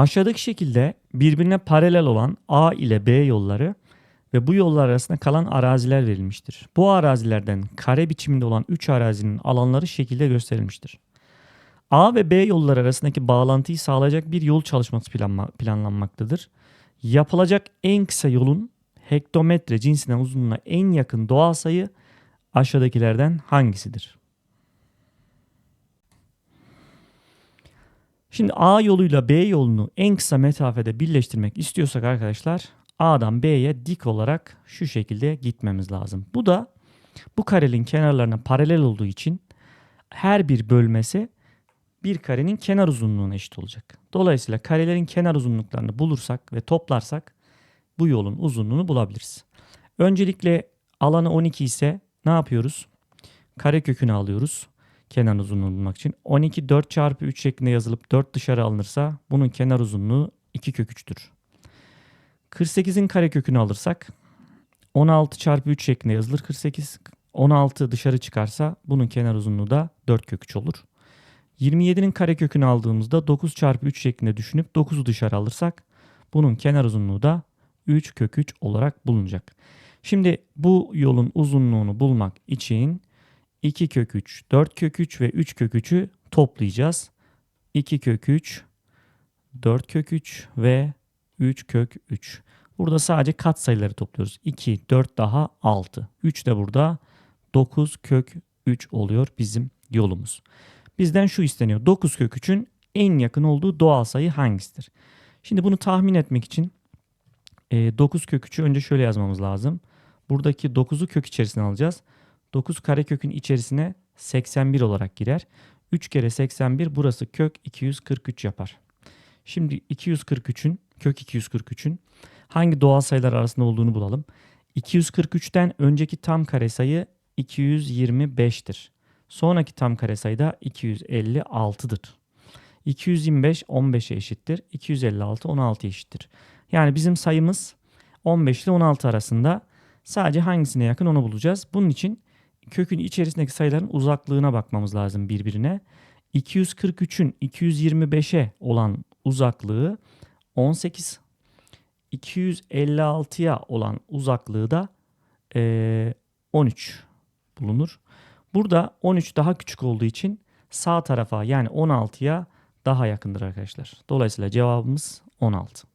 Aşağıdaki şekilde birbirine paralel olan A ile B yolları ve bu yollar arasında kalan araziler verilmiştir. Bu arazilerden kare biçiminde olan 3 arazinin alanları şekilde gösterilmiştir. A ve B yolları arasındaki bağlantıyı sağlayacak bir yol çalışması planma- planlanmaktadır. Yapılacak en kısa yolun hektometre cinsinden uzunluğuna en yakın doğal sayı aşağıdakilerden hangisidir? Şimdi A yoluyla B yolunu en kısa mesafede birleştirmek istiyorsak arkadaşlar A'dan B'ye dik olarak şu şekilde gitmemiz lazım. Bu da bu karenin kenarlarına paralel olduğu için her bir bölmesi bir karenin kenar uzunluğuna eşit olacak. Dolayısıyla karelerin kenar uzunluklarını bulursak ve toplarsak bu yolun uzunluğunu bulabiliriz. Öncelikle alanı 12 ise ne yapıyoruz? Kare kökünü alıyoruz kenar uzunluğunu bulmak için. 12 4 çarpı 3 şeklinde yazılıp 4 dışarı alınırsa bunun kenar uzunluğu 2 kök 3'tür. 48'in kare kökünü alırsak 16 çarpı 3 şeklinde yazılır 48. 16 dışarı çıkarsa bunun kenar uzunluğu da 4 kök 3 olur. 27'nin kare kökünü aldığımızda 9 çarpı 3 şeklinde düşünüp 9'u dışarı alırsak bunun kenar uzunluğu da 3 kök 3 olarak bulunacak. Şimdi bu yolun uzunluğunu bulmak için 2 kök 3, 4 kök 3 ve 3 kök 3'ü toplayacağız. 2 kök 3, 4 kök 3 ve 3 kök 3. Burada sadece kat sayıları topluyoruz. 2, 4 daha 6. 3 de burada 9 kök 3 oluyor bizim yolumuz. Bizden şu isteniyor. 9 kök 3'ün en yakın olduğu doğal sayı hangisidir? Şimdi bunu tahmin etmek için e, 9 kök 3'ü önce şöyle yazmamız lazım. Buradaki 9'u kök içerisine alacağız. 9 karekökün içerisine 81 olarak girer. 3 kere 81 burası kök 243 yapar. Şimdi 243'ün kök 243'ün hangi doğal sayılar arasında olduğunu bulalım. 243'ten önceki tam kare sayı 225'tir. Sonraki tam kare sayı da 256'dır. 225 15'e eşittir. 256 16'ya eşittir. Yani bizim sayımız 15 ile 16 arasında. Sadece hangisine yakın onu bulacağız. Bunun için kökün içerisindeki sayıların uzaklığına bakmamız lazım birbirine. 243'ün 225'e olan uzaklığı 18. 256'ya olan uzaklığı da eee, 13 bulunur. Burada 13 daha küçük olduğu için sağ tarafa yani 16'ya daha yakındır arkadaşlar. Dolayısıyla cevabımız 16.